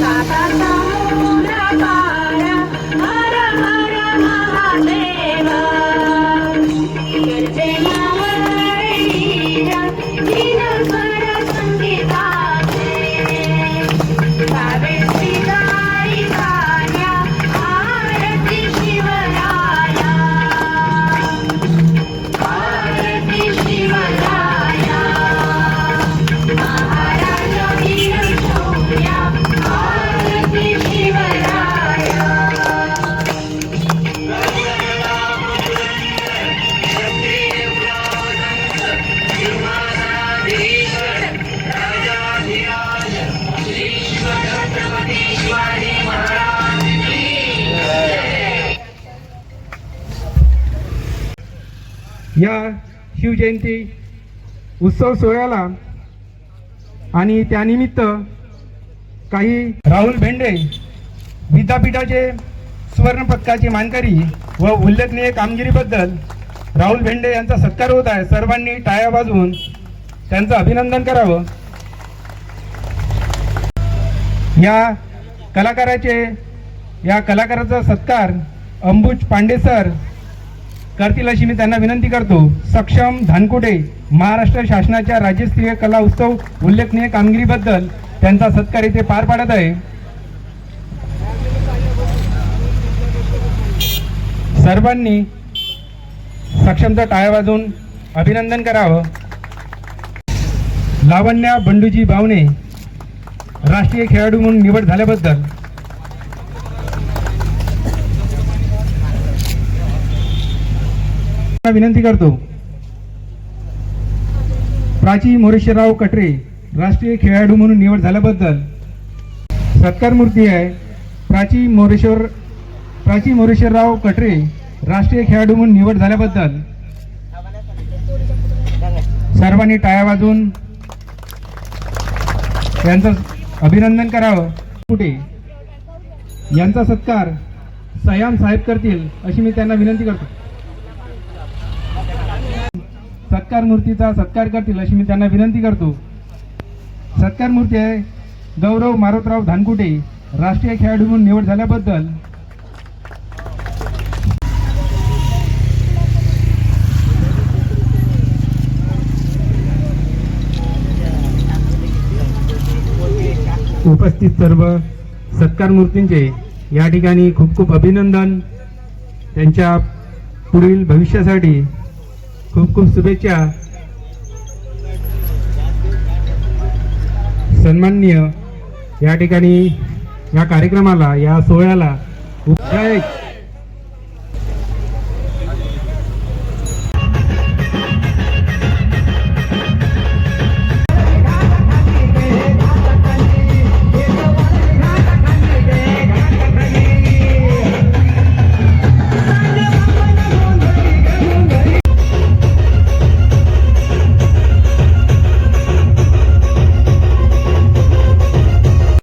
哒哒哒 या शिवजयंती उत्सव सोहळ्याला आणि त्यानिमित्त काही राहुल भेंडे विद्यापीठाचे सुवर्णपदकाचे मानकरी व उल्लेखनीय कामगिरीबद्दल राहुल भेंडे यांचा सत्कार होत आहे. सर्वांनी टाळ्या वाजवून त्यांचं अभिनंदन करावं. या कलाकाराचे या कलाकाराचा सत्कार अंबुज पांडे सर करतील अशी मी त्यांना विनंती करतो सक्षम धानकुटे महाराष्ट्र शासनाच्या राज्यस्तरीय कला उत्सव उल्लेखनीय कामगिरीबद्दल त्यांचा सत्कार इथे पार पाडत आहे. सर्वांनी सक्षमचा टाळ्या वाजवून अभिनंदन करावं. लावण्या बंडूजी बावणे राष्ट्रीय खेळाडू म्हणून निवड झाल्याबद्दल विनंती करतो. प्राची मोरेश्वरराव कटरे राष्ट्रीय खेळाडू म्हणून निवड झाल्याबद्दल सत्कार मूर्ती आहे. प्राची मोरेश्वर प्राची मोरेश्वरराव कटरे राष्ट्रीय खेळाडू म्हणून निवड झाल्याबद्दल सर्वांनी टाळ्या वाजवून यांचं अभिनंदन करावं. कुठे? यांचा सत्कार सयाम साहेब करतील अशी मी त्यांना विनंती करतो. सत्कार मूर्तीचा सत्कार करतील अशी मी त्यांना विनंती करतो. सत्कार मूर्ती आहे गौरव मारोतराव धानकुटे राष्ट्रीय खेळाडू म्हणून निवड झाल्याबद्दल. उपस्थित सर्व सत्कार मूर्तींचे या ठिकाणी खूप खूप अभिनंदन. त्यांच्या पुढील भविष्यासाठी खूप खूप शुभेच्छा. सन्माननीय या ठिकाणी या कार्यक्रमाला या सोहळ्याला. जय!